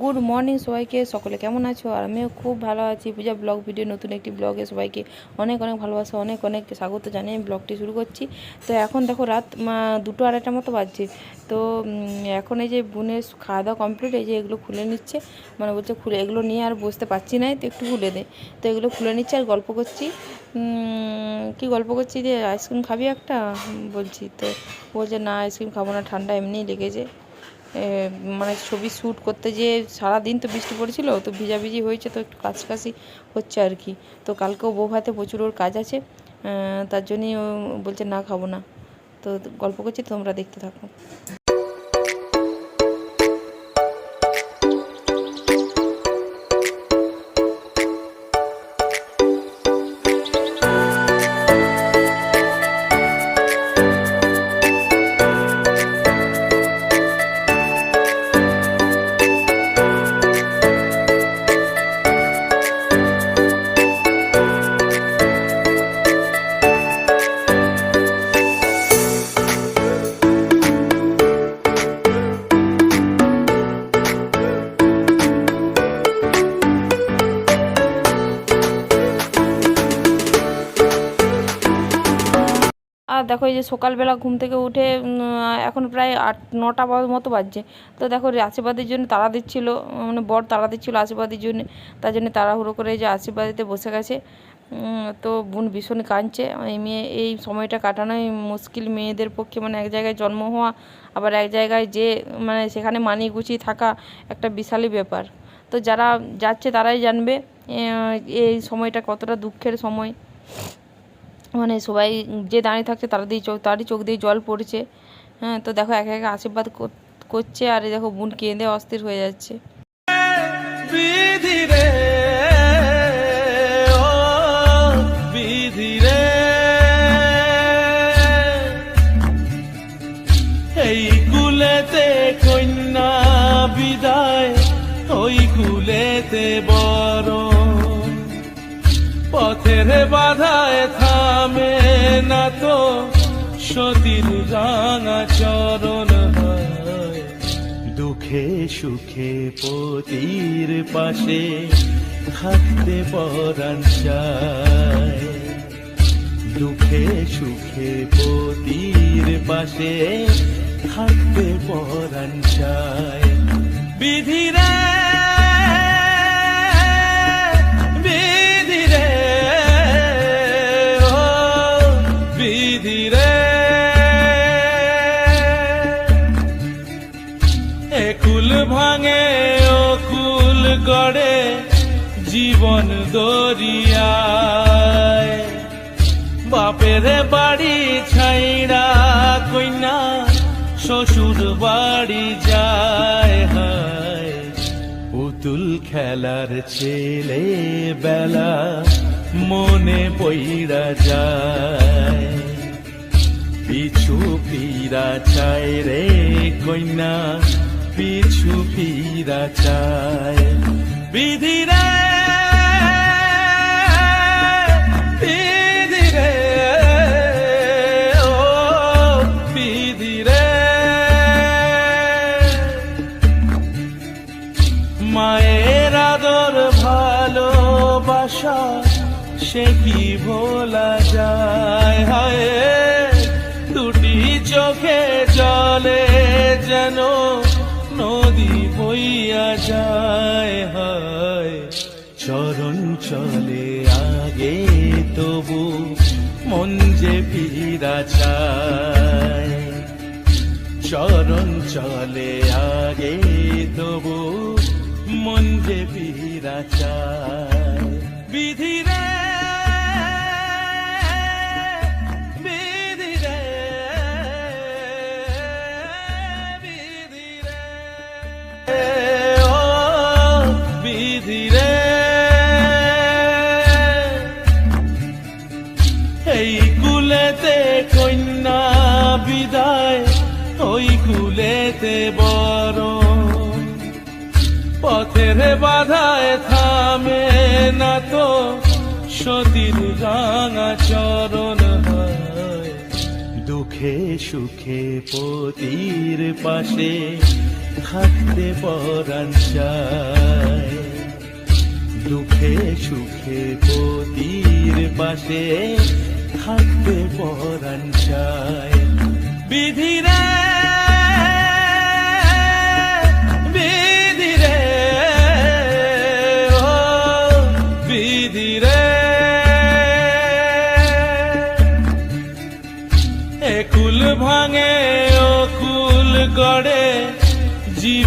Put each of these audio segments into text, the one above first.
Good morning সবাইকে, সকলে কেমন আছো? আর আমিও খুব ভালো আছি। পূজা ব্লগ ভিডিও, নতুন একটি ব্লগে সবাইকে অনেক অনেক ভালোবাসা, অনেক অনেক স্বাগত জানিয়ে আমি ব্লগটি শুরু করছি। তো এখন দেখো রাত দুটো আড়াইটার মতো বাজছে। তো এখন এই যে বোনের খাওয়া দাওয়া কমপ্লিট এই যে এগুলো খুলে নিচ্ছে। মানে বলছে খুলে, এগুলো নিয়ে আর বসতে পারছি না তো একটু খুলে দে। তো এগুলো খুলে নিচ্ছে আর গল্প করছি। কি গল্প করছি যে, আইসক্রিম খাবি একটা? বলছি তো। বলছে না, আইসক্রিম খাব না, ঠান্ডা এমনিই লেগেছে। মানে ছবি শ্যুট করতে যেয়ে সারাদিন তো বৃষ্টি পড়েছিল, তো ভিজাভিজি হয়েছে, তো একটু কাছাকাছি হচ্ছে আর কি। তো কালকেও বউ হাতে প্রচুর ওর কাজ আছে তার জন্যই ও বলছে, না, খাব না। তো গল্প করছি, তোমরা দেখতে থাকো। দেখো এই যে সকালবেলা ঘুম থেকে উঠে এখন প্রায় আট, নটা মতো বাজছে। তো দেখো আশীর্বাদের জন্য তারা দিচ্ছিল মানে বর তারা দিচ্ছিল আশীর্বাদের জন্য। তার জন্য তাড়াহুড়ো করে যে আশীর্বাদ দিতে বসে গেছে। তো বোন ভীষণ কাঁদছে। এই মেয়ে, এই সময়টা কাটানোই মুশকিল মেয়েদের পক্ষে মানে এক জায়গায় জন্ম হওয়া, আবার এক জায়গায় যে মানে সেখানে মানিয়ে গুছিয়ে থাকা একটা বিশালই ব্যাপার। তো যারা যাচ্ছে তারাই জানবে এই সময়টা কতটা দুঃখের সময়। মানে সবাই যে দাঁড়িয়ে থাকছে তারা দিয়ে চোখ তারই চোখ দিয়ে জল পড়ছে। হ্যাঁ তো দেখো একে একে আশীর্বাদ কর- করছে আর দেখো বোন কেঁদে অস্থির হয়ে যাচ্ছে। পথের বাধায় থামে না তো। সতীর রাঙা চরণ দুঃখে সুখে পতির পাশে থাকতে পরাণ দুঃখে সুখে পতির পাশে থাকতে পরাণ চায়। বিধিরে বিধিরে একুল ভাঙে, ও কুল গড়ে জীবন দরিয়ায়। বাপের বাড়ি ছাইড়া কইনা, শ্বশুর বাড়ি যায় হায়। পুতুল খেলার ছেলে বেলা মনে পইরা যায়। পিছু ফিরা চায় রে কন্যা পিছু ফিরা চায়। বিধিরে মায়ের সে কি ভোলা যায়? হায় যায়, হয়। চরণ চলে আগে, তবু মন যে ফিরা চায়। চরণ চলে আগে, তবু মন যে ফিরা চায়। পথের বাধায় থামে না তো সতীর রাঙা চরণ দুঃখে সুখে পতির পাশে থাকতে পরাণ দুঃখে সুখে পতির পাশে থাকতে পরাণ চায়। বিধিরে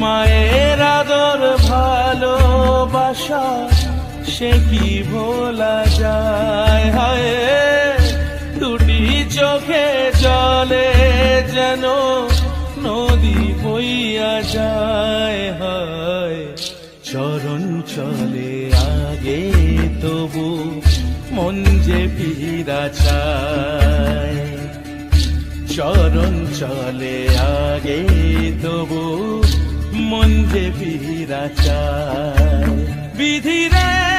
মায়ের আদর ভালোবাসা, সে কি ভোলা যায়? হায়, দুটি চোখে জলে যেন নদী বইয়া যায়। হায়, চরণ চলে আগে তবু মন যে ফিরা চায়। চরণ চলে আগে তবু মন যে ফিরা চায় বিধিরে বিধিরে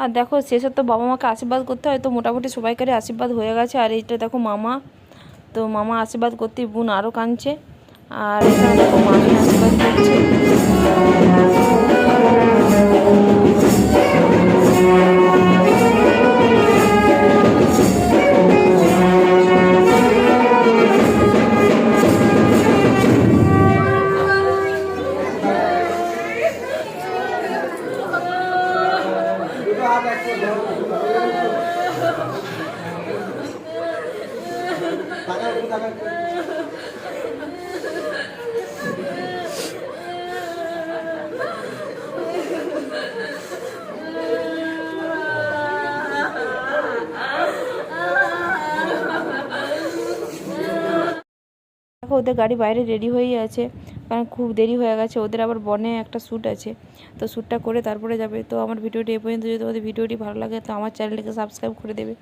আর দেখো শেষে তো বাবা মাকে আশীর্বাদ করতে হয়, তো মোটামুটি সবাইকারই আশীর্বাদ হয়ে গেছে। আর এইটা দেখো মামা, তো মামা আশীর্বাদ করতে বোন আরও কাঁদছে। আর এখানে দেখো মামি আশীর্বাদ করছে। ওদের গাড়ি বাইরে রেডি হয়েই আছে। কারণ খুব দেরি হয়ে গেছে। ওদের আবার বনে একটা শ্যুট আছে। তো শ্যুটটা করে তারপরে যাবে। তো আমার ভিডিওটি এ পর্যন্ত। যদি তোমাদের ভিডিওটি ভালো লাগে, তো আমার চ্যানেলটিকে সাবস্ক্রাইব করে দেবে।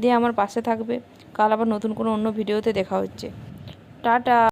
দিয়ে আমার পাশে থাকবে। কাল আবার নতুন কোনো অন্য ভিডিওতে দেখা হচ্ছে। টাটা!